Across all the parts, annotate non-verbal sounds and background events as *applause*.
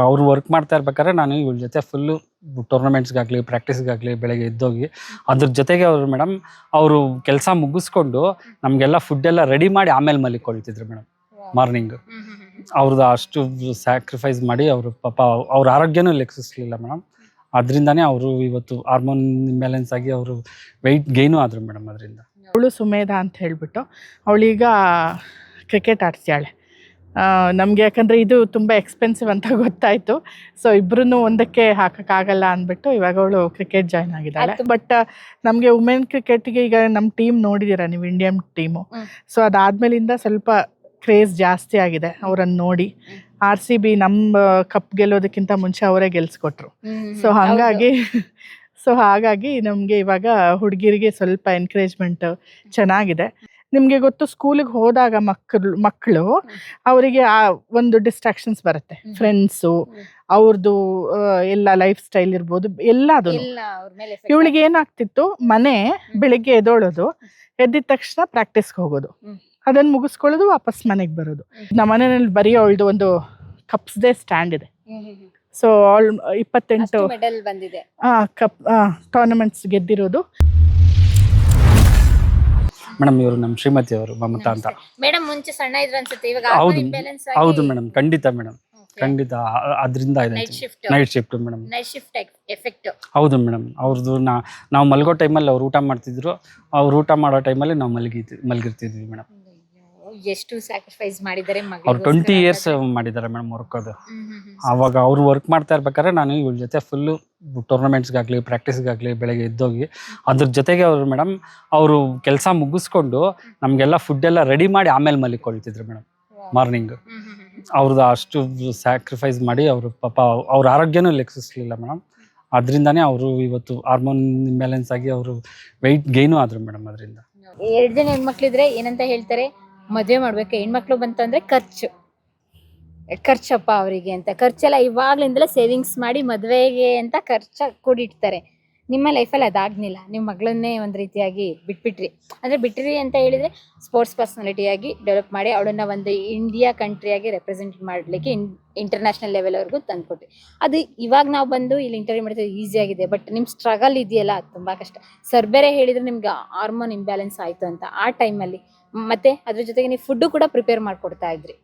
ಅವ್ರು ವರ್ಕ್ ಮಾಡ್ತಾ ಇರ್ಬೇಕಾದ್ರೆ ನಾನು ಇವ್ರ ಜೊತೆ ಫುಲ್ಲು ಟೂರ್ನಮೆಂಟ್ಸ್ಗಾಗಲಿ ಪ್ರಾಕ್ಟೀಸ್ಗಾಗಲಿ ಬೆಳಗ್ಗೆ ಎದ್ದೋಗಿ ಅದ್ರ ಜೊತೆಗೆ ಅವರು ಮೇಡಮ್ ಅವರು ಕೆಲಸ ಮುಗಿಸ್ಕೊಂಡು ನಮಗೆಲ್ಲ ಫುಡ್ ಎಲ್ಲ ರೆಡಿ ಮಾಡಿ ಆಮೇಲೆ ಮಲಿಕೊಳ್ತಿದ್ರು ಮೇಡಮ್ ಮಾರ್ನಿಂಗ್ ಅವ್ರದ್ದು ಅಷ್ಟು ಸ್ಯಾಕ್ರಿಫೈಸ್ ಮಾಡಿ ಅವರು ಪಾಪ ಅವ್ರ ಆರೋಗ್ಯನೂ ಲೆಕ್ಕಿಸ್ಲಿಲ್ಲ ಮೇಡಮ್ ಅದರಿಂದನೇ ಅವರು ಇವತ್ತು ಹಾರ್ಮೋನ್ ಇಂಬ್ಯಾಲೆನ್ಸ್ ಆಗಿ ಅವರು ವೆಯ್ಟ್ ಗೈನು ಆದರು ಮೇಡಮ್ ಅದರಿಂದ. ಅವಳು ಸುಮೇಧ ಅಂತ ಹೇಳಿಬಿಟ್ಟು ಅವಳೀಗ ಕ್ರಿಕೆಟ್ ಆಡ್ಸ್ಯಾಳೆ. ನಮಗೆ ಯಾಕಂದರೆ ಇದು ತುಂಬ ಎಕ್ಸ್ಪೆನ್ಸಿವ್ ಅಂತ ಗೊತ್ತಾಯಿತು. ಸೊ ಇಬ್ಬರೂ ಒಂದಕ್ಕೆ ಹಾಕೋಕ್ಕಾಗಲ್ಲ ಅಂದ್ಬಿಟ್ಟು ಇವಾಗ ಅವಳು ಕ್ರಿಕೆಟ್ ಜಾಯ್ನ್ ಆಗಿದ್ದಾಳೆ. ಬಟ್ ನಮಗೆ ವುಮೆನ್ ಕ್ರಿಕೆಟ್ಗೆ ಈಗ ನಮ್ಮ ಟೀಮ್ ನೋಡಿದ್ದೀರಾ ನೀವು ಇಂಡಿಯನ್ ಟೀಮು. ಸೊ ಅದಾದ್ಮೇಲಿಂದ ಸ್ವಲ್ಪ ಕ್ರೇಜ್ ಜಾಸ್ತಿ ಆಗಿದೆ ಅವರನ್ನು ನೋಡಿ. ಆರ್ ಸಿ ಬಿ ನಮ್ಮ ಕಪ್ ಗೆಲ್ಲೋದಕ್ಕಿಂತ ಮುಂಚೆ ಅವರೇ ಗೆಲ್ಸ್ಕೊಟ್ರು. ಸೊ ಹಾಗಾಗಿ ಸೊ *laughs* ಹಾಗಾಗಿ ನಮಗೆ ಇವಾಗ ಹುಡುಗಿರಿಗೆ ಸ್ವಲ್ಪ ಎನ್ಕರೇಜ್ಮೆಂಟ್ ಚೆನ್ನಾಗಿದೆ. ನಿಮಗೆ ಗೊತ್ತು ಸ್ಕೂಲಿಗೆ ಹೋದಾಗ ಮಕ್ಕಳು ಮಕ್ಕಳು ಅವರಿಗೆ ಆ ಒಂದು ಡಿಸ್ಟ್ರಾಕ್ಷನ್ಸ್ ಬರುತ್ತೆ. ಫ್ರೆಂಡ್ಸು. ಅವ್ರದ್ದು ಎಲ್ಲ ಲೈಫ್ ಸ್ಟೈಲ್ ಇರ್ಬೋದು ಎಲ್ಲ ಅದು ಇವಳಿಗೆ ಏನಾಗ್ತಿತ್ತು? ಮನೆ ಬೆಳಿಗ್ಗೆ ಎದ್ದೋಳೋದು ಎದ್ದಿದ ತಕ್ಷಣ ಪ್ರಾಕ್ಟೀಸ್ಗೆ ಹೋಗೋದು. ಅದನ್ನು ಮುಗಿಸ್ಕೊಳ್ಳೋದು ವಾಪಸ್ ಮನೆಗೆ ಬರೋದು. ನಮ್ಮ ಮನೆಯಲ್ಲಿ ಬರೀ ಅವಳದು ಒಂದು ಕಪ್ಸ್ದೇ ಸ್ಟ್ಯಾಂಡ್ ಇದೆ. ಸೊ ಇಪ್ಪತ್ತೆಂಟು ಕಪ್ ಟೂರ್ನಮೆಂಟ್ಸ್ ಗೆದ್ದಿರೋದು. ಮೇಡಮ್ ಇವರು ನಮ್ಮ ಶ್ರೀಮತಿ ಅವರು ಮಮತಾ ಅಂತ. ಮೇಡಮ್ ಮುಂಚೆ ಸಣ್ಣ ಇದ್ರ ಅನ್ಸುತ್ತೆ ಇವಾಗ ಹೌದು. ಇಂಬ್ಯಾಲೆನ್ಸ್ ಹೌದು ಮೇಡಮ್ ಖಂಡಿತ ಮೇಡಮ್ ಖಂಡಿತ ಅದರಿಂದ ನೈಟ್ ಇದೆ shift night shift madam. Night shift effect ಹೌದು ಮೇಡಮ್ ಅವ್ರದ್ದು ನಾ ನಾವು ಮಲ್ಗೋ ಟೈಮಲ್ಲಿ ಅವ್ರು ಊಟ ಮಾಡ್ತಿದ್ರು ಅವ್ರು ಊಟ ಮಾಡೋ ಟೈಮಲ್ಲಿ ನಾವು ಮಲಗಿ ಮಲಗಿರ್ತಿದ್ವಿ ಮೇಡಮ್. ಎಷ್ಟು ಸ್ಯಾಕ್ರಿಫೈಸ್ ಮಾಡಿದ್ದಾರೆ ಅವ್ರು ಟ್ವೆಂಟಿ ಇಯರ್ಸ್ ಮಾಡಿದ್ದಾರೆ ಮೇಡಮ್ ವರ್ಕ್ ಅದು. ಆವಾಗ ಅವ್ರು ವರ್ಕ್ ಮಾಡ್ತಾ ಇರ್ಬೇಕಾದ್ರೆ ನಾನು ಇವ್ರ ಜೊತೆ ಫುಲ್ಲು ಟೂರ್ನಮೆಂಟ್ಸ್ಗಾಗಲಿ ಪ್ರಾಕ್ಟೀಸ್ಗಾಗಲಿ ಬೆಳಗ್ಗೆ ಎದ್ದೋಗಿ ಅದ್ರ ಜೊತೆಗೆ ಅವರು ಮೇಡಮ್ ಅವರು ಕೆಲಸ ಮುಗಿಸ್ಕೊಂಡು ನಮಗೆಲ್ಲ ಫುಡ್ ಎಲ್ಲ ರೆಡಿ ಮಾಡಿ ಆಮೇಲೆ ಮಲಿಕೊಳ್ತಿದ್ರು ಮೇಡಮ್ ಮಾರ್ನಿಂಗ್ ಅವ್ರದ್ದು ಅಷ್ಟು ಸ್ಯಾಕ್ರಿಫೈಸ್ ಮಾಡಿ ಅವರು ಪಾಪ ಅವ್ರ ಆರೋಗ್ಯನೂ ಲೆಕ್ಕಿಸ್ಲಿಲ್ಲ ಮೇಡಮ್. ಅದರಿಂದನೇ ಅವರು ಇವತ್ತು ಹಾರ್ಮೋನ್ ಇಂಬ್ಯಾಲೆನ್ಸ್ ಆಗಿ ಅವರು ವೆಯ್ಟ್ ಗೈನು ಆದರು ಮೇಡಮ್ ಅದರಿಂದ. ಎರಡು ಜನ ಹೆಣ್ಮಕ್ಳಿದ್ರೆ ಏನಂತ ಹೇಳ್ತಾರೆ? ಮದ್ವೆ ಮಾಡ್ಬೇಕು. ಹೆಣ್ಮಕ್ಳು ಬಂತು ಅಂದ್ರೆ ಖರ್ಚು. ಖರ್ಚಪ್ಪ ಅವರಿಗೆ ಅಂತ. ಖರ್ಚೆಲ್ಲ ಇವಾಗ್ಲಿಂದಲೇ ಸೇವಿಂಗ್ಸ್ ಮಾಡಿ ಮದುವೆಗೆ ಅಂತ ಖರ್ಚ ಕೂಡಿಡ್ತಾರೆ. ನಿಮ್ಮ ಲೈಫಲ್ಲಿ ಅದಾಗ್ನಿಲ್ಲ. ನಿಮ್ಮ ಮಗಳನ್ನೇ ಒಂದು ರೀತಿಯಾಗಿ ಬಿಟ್ಬಿಟ್ರಿ. ಅಂದರೆ ಬಿಟ್ರಿ ಅಂತ ಹೇಳಿದರೆ ಸ್ಪೋರ್ಟ್ಸ್ ಪರ್ಸನಾಲಿಟಿಯಾಗಿ ಡೆವಲಪ್ ಮಾಡಿ ಅವಳನ್ನ ಒಂದು ಇಂಡಿಯಾ ಕಂಟ್ರಿಯಾಗಿ ರೆಪ್ರೆಸೆಂಟ್ ಮಾಡ್ಲಿಕ್ಕೆ ಇಂಟರ್ನ್ಯಾಷನಲ್ ಲೆವೆಲ್ವರೆಗೂ ತಂದುಕೊಟ್ರಿ. ಅದು ಇವಾಗ ನಾವು ಬಂದು ಇಲ್ಲಿ ಇಂಟರ್ವ್ಯೂ ಮಾಡಿದ್ರೆ ಈಸಿಯಾಗಿದೆ ಬಟ್ ನಿಮ್ಮ ಸ್ಟ್ರಗಲ್ ಇದೆಯಲ್ಲ, ತುಂಬಾ ಕಷ್ಟ. ಸರ್ ಬೇರೆ ಹೇಳಿದ್ರೆ ನಿಮ್ಗೆ ಹಾರ್ಮೋನ್ ಇಂಬ್ಯಾಲೆನ್ಸ್ ಆಯಿತು ಅಂತ. ಆ ಟೈಮಲ್ಲಿ ಮತ್ತೆ ಅದ್ರ ಜೊತೆಗೆ ನೀವು ಫುಡ್ ಕೂಡ ಪ್ರಿಪೇರ್ ಮಾಡ್ಕೊಡ್ತಾ ಇದ್ರಿ.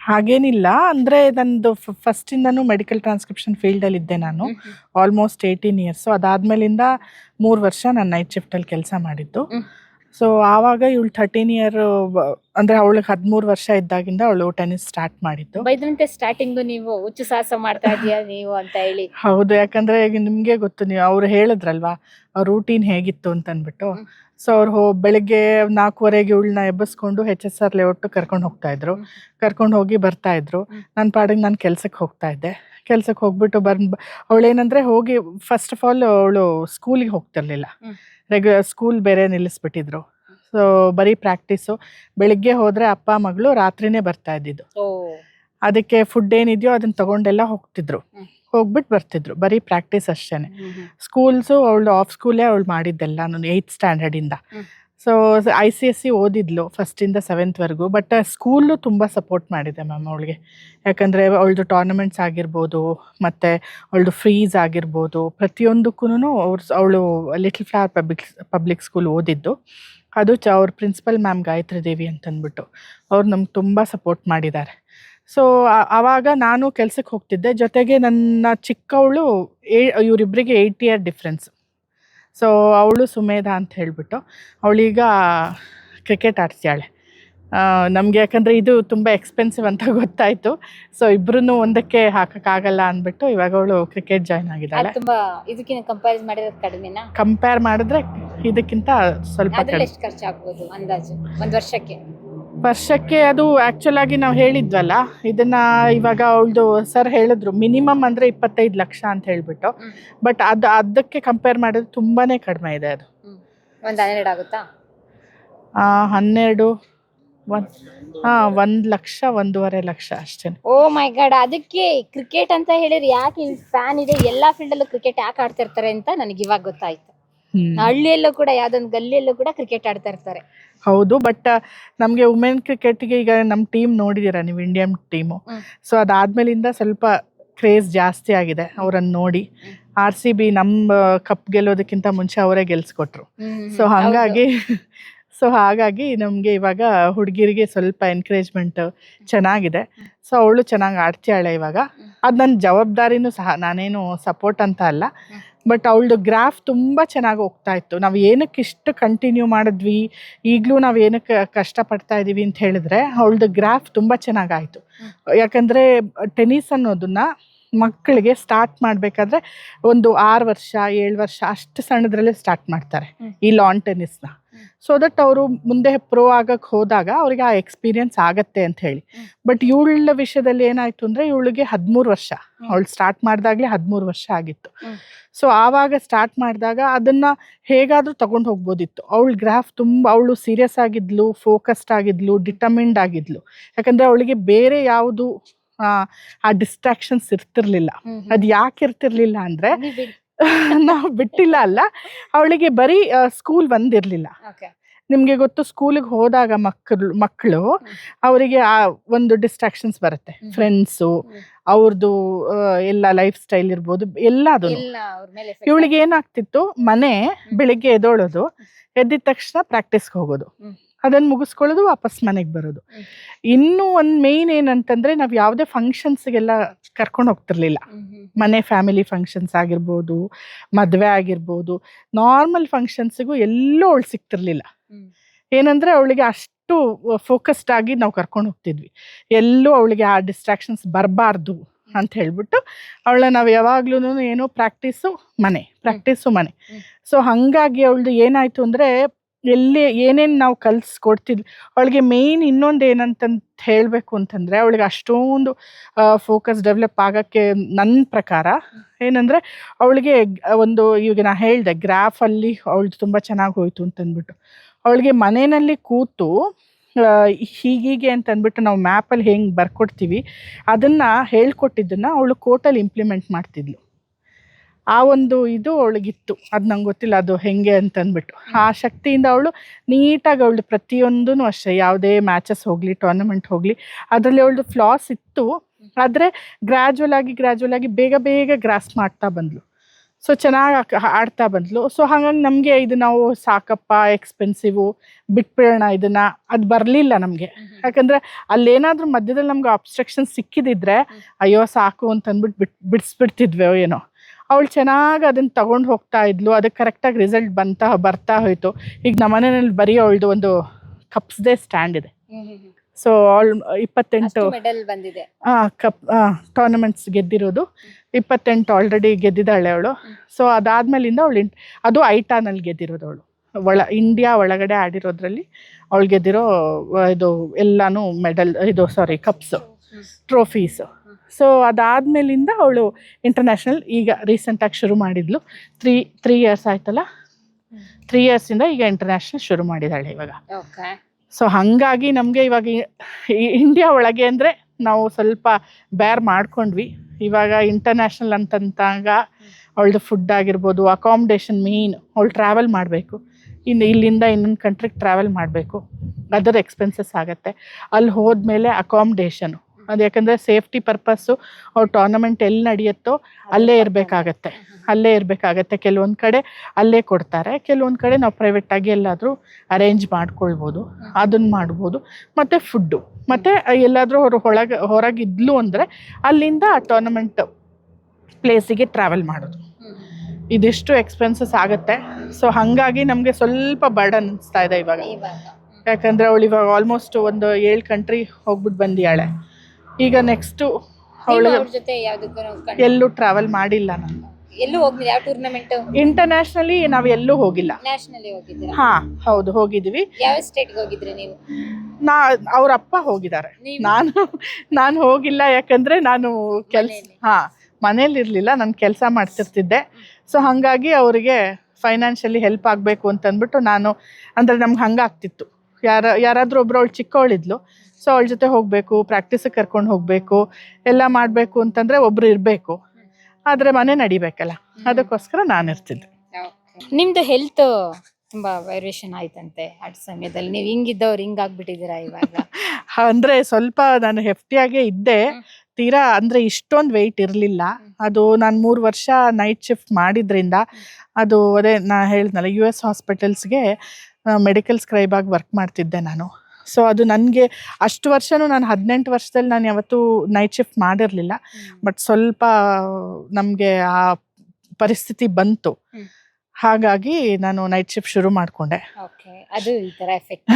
ಹಾಗೇನಿಲ್ಲ ಅಂದ್ರೆ ನಂದು ಫಸ್ಟಿಂದನೂ ಮೆಡಿಕಲ್ ಟ್ರಾನ್ಸ್ಕ್ರಿಪ್ಷನ್ ಫೀಲ್ಡ್ ಅಲ್ಲಿ ಇದ್ದೆ ನಾನು. ಆಲ್ಮೋಸ್ಟ್ ಏಯ್ಟೀನ್ ಇಯರ್ಸ್ ಅದಾದ್ಮೇಲಿಂದ ಮೂರು ವರ್ಷ ನಾನು ನೈಟ್ ಶಿಫ್ಟಲ್ಲಿ ಕೆಲಸ ಮಾಡಿದ್ದು. ಸೊ ಆವಾಗ ಇವಳು ಥರ್ಟೀನ್ ಇಯರ್ ಅಂದ್ರೆ ಅವಳಿಗೆ ಹದಿಮೂರು ವರ್ಷ ಇದ್ದಾಗಿಂದ ಅವಳು ಟೆನಿಸ್ ಸ್ಟಾರ್ಟ್ ಮಾಡಿದ್ದು. ಬೈದ್ರಂತೆ ಸ್ಟಾರ್ಟಿಂಗ್ ನೀವು ಹುಚ್ಚು ಸಾಹಸ ಮಾಡ್ತಾ ಇದೀಯಾ ನೀವು ಅಂತ ಹೇಳಿ. ಹೌದು ಯಾಕಂದ್ರೆ ಈಗ ನಿಮ್ಗೆ ಗೊತ್ತು ನೀವು ಅವ್ರು ಹೇಳಿದ್ರಲ್ವಾ ಅವ್ರ ರೂಟೀನ್ ಹೇಗಿತ್ತು ಅಂತ ಅಂದ್ಬಿಟ್ಟು. ಸೊ ಅವ್ರು ಹೋ ಬೆಳಗ್ಗೆ ನಾಲ್ಕೂವರೆಗೆ ಇವಳನ್ನ ಎಬ್ಬಿಸ್ಕೊಂಡು ಹೆಚ್ ಎಸ್ ಆರ್ ಲೇಔಟ್ ಕರ್ಕೊಂಡು ಹೋಗ್ತಾ ಇದ್ರು. ಕರ್ಕೊಂಡು ಹೋಗಿ ಬರ್ತಾ ಇದ್ರು. ನನ್ನ ಪಾಡಿಗೆ ನಾನು ಕೆಲ್ಸಕ್ಕೆ ಹೋಗ್ತಾ ಇದ್ದೆ. ಕೆಲ್ಸಕ್ಕೆ ಹೋಗ್ಬಿಟ್ಟು ಬರ್ ಅವಳೇನಂದ್ರೆ ಹೋಗಿ ಫಸ್ಟ್ ಆಫ್ ಆಲ್ ಅವಳು ಸ್ಕೂಲಿಗೆ ಹೋಗ್ತಿರ್ಲಿಲ್ಲ. ರೆಗ್ಯುಲರ್ ಸ್ಕೂಲ್ ಬೇರೆ ನಿಲ್ಲಿಸ್ಬಿಟ್ಟಿದ್ರು. ಸೊ ಬರೀ ಪ್ರಾಕ್ಟೀಸು ಬೆಳಿಗ್ಗೆ ಹೋದರೆ ಅಪ್ಪ ಮಗಳು ರಾತ್ರಿನೇ ಬರ್ತಾ ಇದ್ದಿದ್ದು. ಅದಕ್ಕೆ ಫುಡ್ ಏನಿದೆಯೋ ಅದನ್ನ ತಗೊಂಡೆಲ್ಲ ಹೋಗ್ತಿದ್ರು. ಹೋಗ್ಬಿಟ್ಟು ಬರ್ತಿದ್ರು. ಬರೀ ಪ್ರಾಕ್ಟೀಸ್ ಅಷ್ಟೇನೆ. ಸ್ಕೂಲ್ಸು ಅವಳು ಆಫ್ ಸ್ಕೂಲೇ ಅವಳು ಮಾಡಿದ್ದೆಲ್ಲ ನಾನು eighth ಸ್ಟ್ಯಾಂಡರ್ಡಿಂದ. So I C S C ಓದಿದ್ಲು ಫಸ್ಟಿಂದ ಸೆವೆಂತ್ವರೆಗೂ ಬಟ್ ಸ್ಕೂಲು ತುಂಬ ಸಪೋರ್ಟ್ ಮಾಡಿದೆ ಮ್ಯಾಮ್ ಅವಳಿಗೆ. ಯಾಕಂದರೆ ಅವಳದು ಟೂರ್ನಮೆಂಟ್ಸ್ ಆಗಿರ್ಬೋದು, ಮತ್ತು ಅವಳದು ಫ್ರೀಸ್ ಆಗಿರ್ಬೋದು ಪ್ರತಿಯೊಂದಕ್ಕೂ ಅವ್ರು ಅವಳು little flower public public school ಓದಿದ್ದು. ಅದು ಚ ಅವ್ರ ಪ್ರಿನ್ಸಿಪಲ್ ಮ್ಯಾಮ್ ಗಾಯತ್ರಿ ದೇವಿ ಅಂತಂದ್ಬಿಟ್ಟು ಅವ್ರು ನಮ್ಗೆ ತುಂಬ ಸಪೋರ್ಟ್ ಮಾಡಿದ್ದಾರೆ. ಸೊ ಆವಾಗ ನಾನು ಕೆಲಸಕ್ಕೆ ಹೋಗ್ತಿದ್ದೆ. ಜೊತೆಗೆ ನನ್ನ ಚಿಕ್ಕವಳು ಏ ಇವರಿಬ್ಬರಿಗೆ ಏಯ್ಟ್ ಇಯರ್ ಡಿಫ್ರೆನ್ಸ್ ಸೊ ಅವಳು ಸುಮೇಧ ಅಂತ ಹೇಳಿಬಿಟ್ಟು ಅವಳೀಗ ಕ್ರಿಕೆಟ್ ಆಡ್ತಾಳೆ ನಮಗೆ ಯಾಕಂದರೆ ಇದು ತುಂಬ ಎಕ್ಸ್ಪೆನ್ಸಿವ್ ಅಂತ *laughs* ಗೊತ್ತಾಯಿತು. ಸೊ ಇಬ್ಬರೂ ಒಂದಕ್ಕೆ ಹಾಕೋಕ್ಕಾಗಲ್ಲ ಅಂದ್ಬಿಟ್ಟು ಇವಾಗ ಅವಳು ಕ್ರಿಕೆಟ್ ಜಾಯ್ನ್ ಆಗಿದ್ದಾಳೆ. ತುಂಬ ಇದಕ್ಕಿಂತ ಕಂಪೇರ್ ಮಾಡಿರೋದು ಕಡಿಮೆನಾ? ಕಂಪೇರ್ ಮಾಡಿದ್ರೆ ಇದಕ್ಕಿಂತ ಸ್ವಲ್ಪ ಖರ್ಚಾಗ್ಬೋದು ಅಂದಾಜು? ಒಂದು ವರ್ಷಕ್ಕೆ? ವರ್ಷಕ್ಕೆ ಅದು ಆ್ಯಕ್ಚುಲ್ ಆಗಿ ನಾವು ಹೇಳಿದ್ವಲ್ಲ ಇದನ್ನ ಇವಾಗ ಅವಳದು ಸರ್ ಹೇಳಿದ್ರು ಮಿನಿಮಮ್ ಅಂದರೆ ಇಪ್ಪತ್ತೈದು ಲಕ್ಷ ಅಂತ ಹೇಳ್ಬಿಟ್ಟು. ಬಟ್ ಅದು ಅದಕ್ಕೆ ಕಂಪೇರ್ ಮಾಡಿದ್ರೆ ತುಂಬಾ ಕಡಿಮೆ ಇದೆ ಅದು. ಒಂದು ಹನ್ನೆರಡು ಆಗುತ್ತಾ? ಆ, ಹನ್ನೆರಡು ಒಂದು ಹಾಂ ಒಂದು ಲಕ್ಷ ಒಂದೂವರೆ ಲಕ್ಷ ಅಷ್ಟೇ. ಓ ಮೈ ಗಾಡ್ ಅದಕ್ಕೆ ಕ್ರಿಕೆಟ್ ಅಂತ ಹೇಳಿದ್ರೆ ಯಾಕೆ ಫ್ಯಾನ್ ಇದೆ? ಎಲ್ಲಾ ಫೀಲ್ಡ್ ಅಲ್ಲೂ ಕ್ರಿಕೆಟ್ ಯಾಕೆ ಆಡ್ತಿರ್ತಾರೆ ಅಂತ ನನಗೆ ಇವಾಗ ಗೊತ್ತಾಯ್ತು. ಹಳ್ಳಿಯಲ್ಲೂ ಕೂಡ ಯಾವ್ದೊಂದು ಗಲ್ಲಿಯಲ್ಲೂ ಕೂಡ ಕ್ರಿಕೆಟ್ ಆಡ್ತಾ ಇರ್ತಾರೆ. ಹೌದು ಬಟ್ ನಮಗೆ ವುಮೆನ್ ಕ್ರಿಕೆಟ್ಗೆ ಈಗ ನಮ್ಮ ಟೀಮ್ ನೋಡಿದೀರಾ ನೀವು ಇಂಡಿಯನ್ ಟೀಮು. ಸೊ ಅದಾದ್ಮೇಲಿಂದ ಸ್ವಲ್ಪ ಕ್ರೇಜ್ ಜಾಸ್ತಿ ಆಗಿದೆ ಅವರನ್ನು ನೋಡಿ. ಆರ್ ಸಿ ಬಿ ನಮ್ಮ ಕಪ್ ಗೆಲ್ಲೋದಕ್ಕಿಂತ ಮುಂಚೆ ಅವರೇ ಗೆಲ್ಸ್ಕೊಟ್ರು. ಸೊ ಹಾಗಾಗಿ ಸೊ *laughs* ಹಾಗಾಗಿ ನಮಗೆ ಇವಾಗ ಹುಡುಗಿರಿಗೆ ಸ್ವಲ್ಪ ಎನ್ಕರೇಜ್ಮೆಂಟ್ ಚೆನ್ನಾಗಿದೆ. ಸೊ ಅವಳು ಚೆನ್ನಾಗಿ ಆಡ್ತಾಳೆ ಇವಾಗ. ಅದು ನನ್ನ ಜವಾಬ್ದಾರಿನೂ ಸಹ ನಾನೇನು ಸಪೋರ್ಟ್ ಅಂತ ಅಲ್ಲ. ಬಟ್ ಅವಳದು ಗ್ರಾಫ್ ತುಂಬ ಚೆನ್ನಾಗಿ ಹೋಗ್ತಾ ಇತ್ತು. ನಾವು ಏನಕ್ಕೆ ಇಷ್ಟು ಕಂಟಿನ್ಯೂ ಮಾಡಿದ್ವಿ ಈಗಲೂ ನಾವು ಏನಕ್ಕೆ ಕಷ್ಟಪಡ್ತಾ ಇದ್ದೀವಿ ಅಂತ ಹೇಳಿದ್ರೆ ಅವಳದು ಗ್ರಾಫ್ ತುಂಬ ಚೆನ್ನಾಗಾಯಿತು ಯಾಕಂದರೆ ಟೆನಿಸ್ ಅನ್ನೋದನ್ನ ಮಕ್ಕಳಿಗೆ ಸ್ಟಾರ್ಟ್ ಮಾಡಬೇಕಾದ್ರೆ ಒಂದು ಆರು ವರ್ಷ ಏಳು ವರ್ಷ ಅಷ್ಟು ಸಣ್ಣದ್ರಲ್ಲೇ ಸ್ಟಾರ್ಟ್ ಮಾಡ್ತಾರೆ ಈ ಲಾನ್ ಟೆನ್ನಿಸ್ನ ಸೊ ದಟ್ ಅವರು ಮುಂದೆ ಪ್ರೋ ಆಗಕ್ಕೆ ಹೋದಾಗ ಅವ್ರಿಗೆ ಆ ಎಕ್ಸ್ಪೀರಿಯನ್ಸ್ ಆಗತ್ತೆ ಅಂತ ಹೇಳಿ. ಬಟ್ ಇವಳ ವಿಷಯದಲ್ಲಿ ಏನಾಯ್ತು ಅಂದ್ರೆ ಇವಳಿಗೆ ಹದಿಮೂರು ವರ್ಷ. ಅವಳು ಸ್ಟಾರ್ಟ್ ಮಾಡಿದಾಗಲೇ ಹದಿಮೂರು ವರ್ಷ ಆಗಿತ್ತು. ಸೊ ಆವಾಗ ಸ್ಟಾರ್ಟ್ ಮಾಡಿದಾಗ ಅದನ್ನ ಹೇಗಾದ್ರೂ ತಗೊಂಡು ಹೋಗ್ಬೋದಿತ್ತು. ಅವಳ ಗ್ರಾಫ್ ತುಂಬ ಅವಳು ಸೀರಿಯಸ್ ಆಗಿದ್ಲು ಫೋಕಸ್ಡ್ ಆಗಿದ್ಲು ಡಿಟರ್ಮಿಂಡ್ ಆಗಿದ್ಲು. ಯಾಕಂದ್ರೆ ಅವಳಿಗೆ ಬೇರೆ ಯಾವುದು ಆ ಡಿಸ್ಟ್ರಾಕ್ಷನ್ಸ್ ಇರ್ತಿರ್ಲಿಲ್ಲ. ಅದ್ ಯಾಕೆ ಇರ್ತಿರ್ಲಿಲ್ಲ ಅಂದ್ರೆ *laughs* ನಾವು ಬಿಟ್ಟಿಲ್ಲ ಅಲ್ಲ. ಅವಳಿಗೆ ಬರೀ ಸ್ಕೂಲ್ ಒಂದಿರ್ಲಿಲ್ಲ ನಿಮಗೆ ಗೊತ್ತು ಸ್ಕೂಲಿಗೆ ಹೋದಾಗ ಮಕ್ಕಳು ಮಕ್ಕಳು ಅವರಿಗೆ ಆ ಒಂದು ಡಿಸ್ಟ್ರಾಕ್ಷನ್ಸ್ ಬರುತ್ತೆ. ಫ್ರೆಂಡ್ಸು. ಅವ್ರದ್ದು ಎಲ್ಲ ಲೈಫ್ ಸ್ಟೈಲ್ ಇರ್ಬೋದು ಎಲ್ಲದು ಇವಳಿಗೆ ಏನಾಗ್ತಿತ್ತು? ಮನೆ ಬೆಳಿಗ್ಗೆ ಎದ್ದೋಳೋದು ಎದ್ದಿದ ತಕ್ಷಣ ಪ್ರಾಕ್ಟೀಸ್ಗೆ ಹೋಗೋದು. ಅದನ್ನ ಮುಗಿಸ್ಕೊಳ್ಳೋದು ವಾಪಸ್ ಮನೆಗೆ ಬರೋದು. ಇನ್ನೂ ಒಂದು ಮೇನ್ ಏನಂತಂದ್ರೆ ನಾವು ಯಾವುದೇ ಫಂಕ್ಷನ್ಸ್ಗೆಲ್ಲ ಕರ್ಕೊಂಡು ಹೋಗ್ತಿರ್ಲಿಲ್ಲ. ಮನೆ ಫ್ಯಾಮಿಲಿ ಫಂಕ್ಷನ್ಸ್ ಆಗಿರ್ಬೋದು ಮದುವೆ ಆಗಿರ್ಬೋದು ನಾರ್ಮಲ್ ಫಂಕ್ಷನ್ಸ್ಗೂ ಎಲ್ಲೂ ಅವಳು ಸಿಗ್ತಿರ್ಲಿಲ್ಲ. ಏನಂದ್ರೆ ಅವಳಿಗೆ ಅಷ್ಟು ಫೋಕಸ್ಡ್ ಆಗಿ ನಾವು ಕರ್ಕೊಂಡು ಹೋಗ್ತಿದ್ವಿ ಎಲ್ಲೂ ಅವಳಿಗೆ ಆ ಡಿಸ್ಟ್ರಾಕ್ಷನ್ಸ್ ಬರಬಾರ್ದು ಅಂತ ಹೇಳ್ಬಿಟ್ಟು ಅವಳ ನಾವು ಯಾವಾಗ್ಲೂ ಏನೋ ಪ್ರಾಕ್ಟೀಸು ಮನೆ ಪ್ರಾಕ್ಟೀಸು ಮನೆ. ಸೊ ಹಾಗಾಗಿ ಅವಳದು ಏನಾಯ್ತು ಅಂದ್ರೆ ಎಲ್ಲಿ ಏನೇನು ನಾವು ಕಲಿಸ್ಕೊಡ್ತಿದ್ವಿ ಅವಳಿಗೆ ಮೇಯ್ನ್ ಇನ್ನೊಂದು ಏನಂತಂತ ಹೇಳಬೇಕು ಅಂತಂದರೆ, ಅವಳಿಗೆ ಅಷ್ಟೊಂದು ಫೋಕಸ್ ಡೆವಲಪ್ ಆಗೋಕ್ಕೆ ನನ್ನ ಪ್ರಕಾರ ಏನಂದರೆ, ಅವಳಿಗೆ ಒಂದು ಇವಾಗ ನಾನು ಹೇಳಿದೆ ಗ್ರಾಫಲ್ಲಿ ಅವಳು ತುಂಬ ಚೆನ್ನಾಗಿ ಹೋಯಿತು ಅಂತಂದ್ಬಿಟ್ಟು. ಅವಳಿಗೆ ಮನೆಯಲ್ಲಿ ಕೂತು ಹೀಗೀಗೆ ಅಂತಂದ್ಬಿಟ್ಟು ನಾವು ಮ್ಯಾಪಲ್ಲಿ ಹೆಂಗೆ ಬರ್ಕೊಡ್ತೀವಿ, ಅದನ್ನು ಹೇಳ್ಕೊಟ್ಟಿದ್ದನ್ನು ಅವಳು ಕೋರ್ಟಲ್ಲಿ ಇಂಪ್ಲಿಮೆಂಟ್ ಮಾಡ್ತಿದ್ಲು. ಆ ಒಂದು ಇದು ಅವಳಿಗಿತ್ತು. ಅದು ನಂಗೆ ಗೊತ್ತಿಲ್ಲ ಅದು ಹೆಂಗೆ ಅಂತಂದ್ಬಿಟ್ಟು ಆ ಶಕ್ತಿಯಿಂದ ಅವಳು ನೀಟಾಗಿ ಅವಳು ಪ್ರತಿಯೊಂದೂ ಅಷ್ಟೇ. ಯಾವುದೇ ಮ್ಯಾಚಸ್ ಹೋಗಲಿ ಟೂರ್ನಮೆಂಟ್ ಹೋಗಲಿ, ಅದರಲ್ಲಿ ಅವಳದು ಫ್ಲಾಸ್ ಇತ್ತು. ಆದರೆ ಗ್ರ್ಯಾಜುವಲ್ ಆಗಿ ಗ್ರ್ಯಾಜುವಲ್ ಆಗಿ ಬೇಗ ಬೇಗ ಗ್ರಾಸ್ ಮಾಡ್ತಾ ಬಂದ್ಲು. ಸೊ ಚೆನ್ನಾಗಿ ಆಡ್ತಾ ಬಂದ್ಲು. ಸೊ ಹಾಗಾಗಿ ನಮಗೆ ಇದು ನಾವು ಸಾಕಪ್ಪ ಎಕ್ಸ್ಪೆನ್ಸಿವು ಬಿಟ್ಬಿಡೋಣ ಇದನ್ನ. ಅದು ಬರಲಿಲ್ಲ ನಮಗೆ. ಯಾಕಂದರೆ ಅಲ್ಲೇನಾದರೂ ಮಧ್ಯದಲ್ಲಿ ನಮ್ಗೆ ಅಬ್ಸ್ಟ್ರಕ್ಷನ್ ಸಿಕ್ಕಿದಿದ್ರೆ, ಅಯ್ಯೋ ಸಾಕು ಅಂತ ಅಂದ್ಬಿಟ್ಟು ಬಿಟ್, ಬಿಡಿಸ್ಬಿಡ್ತಿದ್ವಿ ಏನೋ. ಅವಳು ಚೆನ್ನಾಗಿ ಅದನ್ನ ತಗೊಂಡು ಹೋಗ್ತಾ ಇದ್ಲು. ಅದಕ್ಕೆ ಕರೆಕ್ಟಾಗಿ ರಿಸಲ್ಟ್ ಬಂತಾ ಬರ್ತಾ ಹೋಯ್ತು. ಈಗ ನಮ್ಮ ಮನೆಯಲ್ಲಿ ಬರೀ ಅವಳದು ಒಂದು ಕಪ್ಸ್ದೇ ಸ್ಟ್ಯಾಂಡ್ ಇದೆ. ಸೊ ಆಲ್ ಇಪ್ಪತ್ತೆಂಟು ಬಂದಿದೆ. ಕಪ್ ಟೂರ್ನಮೆಂಟ್ಸ್ ಗೆದ್ದಿರೋದು. ಇಪ್ಪತ್ತೆಂಟು ಆಲ್ರೆಡಿ ಗೆದ್ದಿದ್ದಾಳೆ ಅವಳು. ಸೊ ಅದಾದ್ಮೇಲಿಂದ ಅವಳು ಅದು ಐಟಾನಲ್ಲಿ ಗೆದ್ದಿರೋದು ಅವಳು. ಒಳ ಇಂಡಿಯಾ ಒಳಗಡೆ ಆಡಿರೋದ್ರಲ್ಲಿ ಅವಳು ಗೆದ್ದಿರೋ ಇದು ಎಲ್ಲಾನು ಮೆಡಲ್ ಇದು ಸಾರಿ ಕಪ್ಸು. ಟ್ರೋಫೀಸು ಸೊ ಅದಾದ್ಮೇಲಿಂದ ಅವಳು ಇಂಟರ್ನ್ಯಾಷನಲ್ ಈಗ ರೀಸೆಂಟಾಗಿ ಶುರು ಮಾಡಿದ್ಲು. ತ್ರೀ ತ್ರೀ ಇಯರ್ಸ್ ಆಯ್ತಲ್ಲ? ತ್ರೀ ಇಯರ್ಸಿಂದ ಈಗ ಇಂಟರ್ನ್ಯಾಷನಲ್ ಶುರು ಮಾಡಿದಾಳೆ ಇವಾಗ. ಓಕೆ ಸೊ ಹಾಗಾಗಿ ನಮಗೆ ಇವಾಗ ಇಂಡಿಯಾ ಒಳಗೆ ಅಂದರೆ ನಾವು ಸ್ವಲ್ಪ ಬ್ಯಾರ್ ಮಾಡ್ಕೊಂಡ್ವಿ. ಇವಾಗ ಇಂಟರ್ನ್ಯಾಷನಲ್ ಅಂತಂತಾಗ ಅವಳದು ಫುಡ್ ಆಗಿರ್ಬೋದು ಅಕಾಮಡೇಷನ್ ಮೇನ್ ಅವಳು ಟ್ರಾವೆಲ್ ಮಾಡಬೇಕು. ಇನ್ನು ಇಲ್ಲಿಂದ ಇನ್ನೊಂದು ಕಂಟ್ರಿಗೆ ಟ್ರಾವೆಲ್ ಮಾಡಬೇಕು. ಅದರ್ ಎಕ್ಸ್ಪೆನ್ಸಸ್ ಆಗುತ್ತೆ. ಅಲ್ಲಿ ಹೋದ್ಮೇಲೆ ಅಕಾಮಿಡೇಷನು ಅದು ಯಾಕಂದರೆ ಸೇಫ್ಟಿ ಪರ್ಪಸ್ಸು ಅವ್ರ ಟೂರ್ನಮೆಂಟ್ ಎಲ್ಲಿ ನಡೆಯುತ್ತೋ ಅಲ್ಲೇ ಇರಬೇಕಾಗತ್ತೆ. ಅಲ್ಲೇ ಇರಬೇಕಾಗತ್ತೆ. ಕೆಲವೊಂದು ಕಡೆ ಅಲ್ಲೇ ಕೊಡ್ತಾರೆ. ಕೆಲವೊಂದು ಕಡೆ ನಾವು ಪ್ರೈವೇಟಾಗಿ ಎಲ್ಲಾದರೂ ಅರೇಂಜ್ ಮಾಡ್ಕೊಳ್ಬೋದು. ಅದನ್ನು ಮಾಡ್ಬೋದು. ಮತ್ತು ಫುಡ್ಡು ಮತ್ತು ಎಲ್ಲಾದರೂ ಅವರು ಒಳಗೆ ಹೊರಗಿದ್ಲು ಅಂದರೆ ಅಲ್ಲಿಂದ ಆ ಟೂರ್ನಮೆಂಟ್ ಪ್ಲೇಸಿಗೆ ಟ್ರಾವೆಲ್ ಮಾಡೋದು. ಇದಿಷ್ಟು ಎಕ್ಸ್ಪೆನ್ಸಸ್ ಆಗುತ್ತೆ. ಸೊ ಹಾಗಾಗಿ ನಮಗೆ ಸ್ವಲ್ಪ ಬರ್ಡನ್ ಅನಿಸ್ತಾ ಇದೆ ಇವಾಗ. ಇವಾಗ. ಯಾಕಂದರೆ ಅವಳು ಇವಾಗ ಆಲ್ಮೋಸ್ಟ್ ಒಂದು ಏಳು ಕಂಟ್ರಿ ಹೋಗ್ಬಿಟ್ಟು ಬಂದಿಯಾಳೆ. ಈಗ ನೆಕ್ಸ್ಟ್ ನೀವು ಅವಳು ಅವ್ರ ಜೊತೆ ಯಾವ್ದಕ್ಕೂ ಎಲ್ಲೂ ಟ್ರಾವೆಲ್ ಮಾಡಿಲ್ಲ ನಾನು. ಎಲ್ಲೂ ಹೋಗಿಲ್ಲ ಯಾವ ಟೂರ್ನಮೆಂಟ್ ಇಂಟರ್ನ್ಯಾಷನಲಿ ನಾವು ಎಲ್ಲೂ ಹೋಗಿಲ್ಲ. ಹಾ ಹೋಗಿದ್ದೀರಾ? ಹಾಂ ಹೌದು ಹೋಗಿದ್ವಿ ಯಾವ ಸ್ಟೇಟ್ಗೆ ಹೋಗಿದ್ರಿ ನೀವು? ನಾ ಅವ್ರ ಅಪ್ಪ ಹೋಗಿದ್ದಾರೆ. ನೀವು? ನಾನು ನಾನು ಹೋಗಿಲ್ಲ ಯಾಕಂದ್ರೆ ನಾನು ಕೆಲ್ಸ ಮನೇಲಿ. ಹಾ ಮನೇಲಿ ಇರ್ಲಿಲ್ಲ ನಾನು ಕೆಲಸ ಮಾಡ್ತಿರ್ತಿದ್ದೆ. ಸೊ ಹಾಗಾಗಿ ಅವರಿಗೆ ಫೈನಾನ್ಷಿಯಲಿ ಹೆಲ್ಪ್ ಆಗಬೇಕು ಅಂತಂದ್ಬಿಟ್ಟು ನಾನು ಅಂದ್ರೆ ನಮ್ಗೆ ಹಂಗಾಗ್ತಿತ್ತು. ಯಾರ ಯಾರಾದರೂ ಒಬ್ರು ಅವಳು ಚಿಕ್ಕವಳಿದ್ಲು. ಸೊ ಅವಳ ಜೊತೆ ಹೋಗಬೇಕು ಪ್ರಾಕ್ಟೀಸಿಗೆ ಕರ್ಕೊಂಡು ಹೋಗಬೇಕು ಎಲ್ಲ ಮಾಡಬೇಕು ಅಂತಂದರೆ ಒಬ್ರು ಇರಬೇಕು. ಆದರೆ ಮನೆ ನಡಿಬೇಕಲ್ಲ. ಅದಕ್ಕೋಸ್ಕರ ನಾನು ಇರ್ತಿದ್ದೆ. ನಿಮ್ಮದು ನಿಮ್ದು ಹೆಲ್ತ್ ತುಂಬ ವೈರೇಷನ್ ಆಯ್ತಂತೆ ಆ ಸಮಯದಲ್ಲಿ. ನೀವು ಹಿಂಗಿದ್ದವ್ರು ಹಿಂಗೆ ಆಗ್ಬಿಟ್ಟಿದ್ದೀರಾ ಇವಾಗ? *laughs* ಅಂದರೆ ಸ್ವಲ್ಪ ನಾನು ಹೆಫ್ಟಿಯಾಗೇ ಇದ್ದೆ. ತೀರಾ ಅಂದರೆ ಇಷ್ಟೊಂದು ವೆಯ್ಟ್ ಇರಲಿಲ್ಲ. ಅದು ನಾನು ಮೂರು ವರ್ಷ ನೈಟ್ ಶಿಫ್ಟ್ ಮಾಡಿದ್ರಿಂದ ಅದು ಅದೇ ನಾ ಹೇಳಿದ್ನಲ್ಲ ಯು ಎಸ್ ಹಾಸ್ಪಿಟಲ್ಸ್ಗೆ ಮೆಡಿಕಲ್ ಸ್ಕ್ರೈಬ್ ಆಗಿ ವರ್ಕ್ ಮಾಡ್ತಿದ್ದೆ ನಾನು. ಸೊ ಅದು ನನಗೆ ಅಷ್ಟು ವರ್ಷನೂ ನಾನು ಹದಿನೆಂಟು ವರ್ಷದಲ್ಲಿ ನಾನು ಯಾವತ್ತೂ ನೈಟ್ ಶಿಫ್ಟ್ ಮಾಡಿರಲಿಲ್ಲ. ಬಟ್ ಸ್ವಲ್ಪ ನಮಗೆ ಆ ಪರಿಸ್ಥಿತಿ ಬಂತು. ಹಾಗಾಗಿ ನಾನು ನೈಟ್ ಶಿಫ್ಟ್ ಶುರು ಮಾಡಿಕೊಂಡೆ. ಅದು ಈ ತರ *laughs* ಎಫೆಕ್ಟ್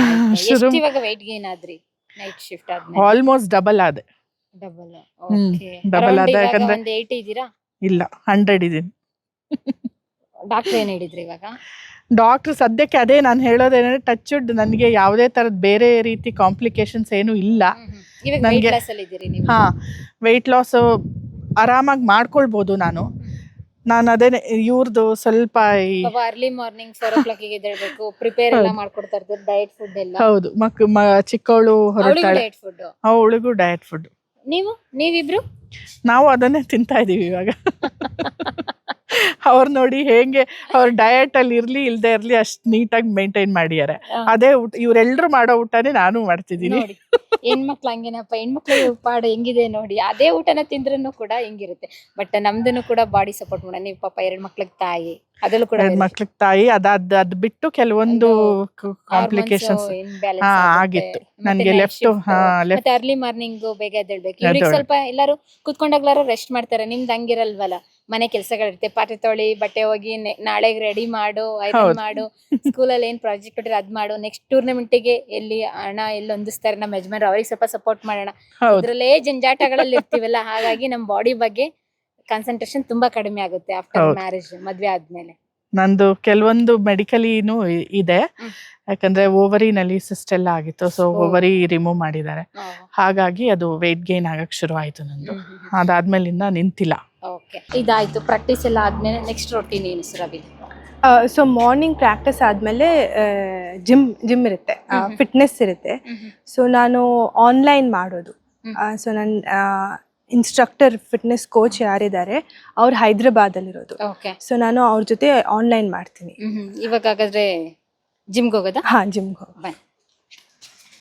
weight gain ಆದ್ರಿ ನೈಟ್ ಶಿಫ್ಟ್ ಆದ್ಮೇಲೆ? ಆಲ್ಮೋಸ್ಟ್ ಡಬಲ್ ಆದೆ. ಡಬಲ್ ಡಬಲ್ ಆದ ಯಾಕಂದ್ರೆ- ಇದ್ದೀರಾ? ಇಲ್ಲ ಹಂಡ್ರೆಡ್ ಇದೀನಿ *laughs* ಡಾಕ್ಟರ್ ಏನ್ ಹೇಳಿದ್ರಿ ಇವಾಗ? ಡಾಕ್ಟರ್ ಸದ್ಯಕ್ಕೆ ಅದೇ ನಾನು ಹೇಳೋದೇನಂದ್ರೆ ಟಚ್ಡ್ ನನಗೆ ಯಾವುದೇ ಥರದ ಬೇರೆ ರೀತಿ ಕಾಂಪ್ಲಿಕೇಶನ್ಸ್ ಏನೂ ಇಲ್ಲ. ನನ್ಗೆ- ಹಾಂ ವೆಯ್ಟ್ ಲಾಸು ಆರಾಮಾಗಿ ಮಾಡ್ಕೊಳ್ಬೋದು ನಾನು. ನಾನು ಅದೇ ಇವ್ರದ್ದು ಸ್ವಲ್ಪ ಈ early morning four o'clock ಎದ್ದೇಳ್ಬೇಕು ಪ್ರಿಪೇರ್ ಎಲ್ಲ ಮಾಡ್ಕೊಡ್ತಾ ಇರ್ತಾರೆ ಡಯಟ್ ಫುಡ್ ಎಲ್ಲ. ಹೌದು ಮಕ್ ಚಿಕ್ಕವಳು ಹೊರಟಾಳೆ ಡಯಟ್ ಫುಡ್ ಅವಳಿಗೂ ಡಯಟ್ ಫುಡ್ ನೀವು? ನೀವಿಬ್ರು? ನಾವು ಅದನ್ನೇ ತಿಂತಾ ಇದೀವಿ ಇವಾಗ. *laughs* ಅವ್ರು ನೋಡಿ ಹೇಗೆ ಅವ್ರ ಡಯಟ್ ಅಲ್ಲಿ ಇರ್ಲಿ ಇಲ್ದೇ ಇರ್ಲಿ ಅಷ್ಟು ನೀಟಾಗಿ ಮೇಂಟೈನ್ ಮಾಡಿದ್ದಾರೆ ಅದೇ ಊಟ ಇವ್ರೆಲ್ರು ಮಾಡೋ ಊಟನೇ ನಾನು ಮಾಡ್ತಿದ್ದೀನಿ. ನೋಡಿ ಹೆಣ್ಮಕ್ಳು ಹಂಗೇನಪ್ಪ ಹೆಣ್ಮಕ್ಳು ಪಾಡು ಹೆಂಗಿದೆ ನೋಡಿ. ಅದೇ ಊಟನ ತಿಂದ್ರೂ ಕೂಡ ಹೆಂಗಿರುತ್ತೆ. ಬಟ್ ನಮ್ದನ್ನು ಕೂಡ ಬಾಡಿ ಸಪೋರ್ಟ್ ಮಾಡೋಣ. ನೀವು ಪಾಪ ಎರಡು ಮಕ್ಳಿಗೆ ತಾಯಿ ಅದರಲ್ಲೂ ಕೂಡ ಮಕ್ಳಿಗೆ ತಾಯಿ ಅದಾದ ಅದ್ ಬಿಟ್ಟು ಕೆಲವೊಂದು ಕಾಂಪ್ಲಿಕೇಶನ್ಸ್ ಹಾ ಆಗಿತ್ತು. ನನಗೆ ಲೆಫ್ಟ್ ಹಾ ಲೆಫ್ಟ್ ಮತ್ತೆ ಅರ್ಲಿ ಮಾರ್ನಿಂಗ್ ಬೇಗ ಎದ್ದೇಳ್ಬೇಕು. ಇವ್ರಿಗೆ ಸ್ವಲ್ಪ ಎಲ್ಲರೂ ಕುತ್ಕೊಂಡಾಗ್ಲಾರು ರೆಸ್ಟ್ ಮಾಡ್ತಾರೆ. ನಿಮ್ದು ಹಂಗಿರಲ್ವಲ್ಲ? ಮನೆ ಕೆಲಸಗಳಿರುತ್ತೆ. ಪಾತ್ರೆ ತೊಳಿ ಬಟ್ಟೆ ಹೋಗಿ ನಾಳೆಗೆ ರೆಡಿ ಮಾಡು ಐರನ್. ಮಾಡು. ಸ್ಕೂಲಲ್ಲಿ ಏನ್ ಪ್ರಾಜೆಕ್ಟ್ ಕೊಟ್ಟಿರೋ ಅದ್ ಮಾಡು. ನೆಕ್ಸ್ಟ್ ಟೂರ್ನಮೆಂಟಿಗೆ ಎಲ್ಲಿ ಹಣ ಎಲ್ಲಿ ಹೊಂದಿಸ್ತಾರೆ ನಮ್ಮ ಯಜಮಾನ್ರು ಅವ್ರಿಗೆ ಸ್ವಲ್ಪ ಸಪೋರ್ಟ್ ಮಾಡೋಣ. ಅದ್ರಲ್ಲೇ ಇದ್ರಲ್ಲೇ ಜಂಜಾಟಗಳಲ್ಲಿ ಇರ್ತೀವಲ್ಲ ಹಾಗಾಗಿ ನಮ್ ಬಾಡಿ ಬಗ್ಗೆ ಕಾನ್ಸಂಟ್ರೇಷನ್ ತುಂಬಾ ಕಡಿಮೆ ಆಗುತ್ತೆ ಆಫ್ಟರ್ ಮ್ಯಾರೇಜ್ ಮದ್ವೆ ಆದ್ಮೇಲೆ. ನಂದು ಕೆಲವೊಂದು ಮೆಡಿಕಲಿನೂ ಇದೆ. ಯಾಕಂದ್ರೆ ಓವರಿನಲ್ಲಿ ಸಿಸ್ಟ್ ಎಲ್ಲ ಆಗಿತ್ತು ಸೊ ಓವರಿ ರಿಮೂವ್ ಮಾಡಿದ್ದಾರೆ. ಹಾಗಾಗಿ ಅದು ವೆಯ್ಟ್ ಗೇನ್ ಆಗಕ್ ಶುರು ಆಯ್ತು ನಂದು ಅದಾದ್ಮೇಲಿಂದ ನಿಂತಿಲ್ಲ. ಓಕೆ ಇದಾಯ್ತು ಪ್ರಾಕ್ಟೀಸ್ ಎಲ್ಲ ಆದ್ಮೇಲೆ ನೆಕ್ಸ್ಟ್ ರೊಟೀನ್ ಏನು ಆ ಸೊ ಮಾರ್ನಿಂಗ್ ಪ್ರಾಕ್ಟೀಸ್ ಆದಮೇಲೆ ಜಿಮ್ ಜಿಮ್ ಇರುತ್ತೆ. ಫಿಟ್ನೆಸ್ ಇರುತ್ತೆ. ಸೊ ನಾನು ಆನ್ಲೈನ್ ಮಾಡೋದು. ಸೊ ನನ್ನ ಇನ್ಸ್ಟ್ರಕ್ಟರ್ ಫಿಟ್ನೆಸ್ ಕೋಚ್ ಯಾರಿದ್ದಾರೆ ಅವ್ರು ಹೈದ್ರಾಬಾದಲ್ಲಿರೋದು. ಓಕೆ ಸೊ ನಾನು ಅವ್ರ ಜೊತೆ ಆನ್ಲೈನ್ ಮಾಡ್ತೀನಿ. ಇವಾಗ ಹಾಗಾದ್ರೆ ಜಿಮ್ಗೆ ಹೋಗೋದಾ? ಹಾ ಜಿಮ್ಗೆ ಹೋಗಿ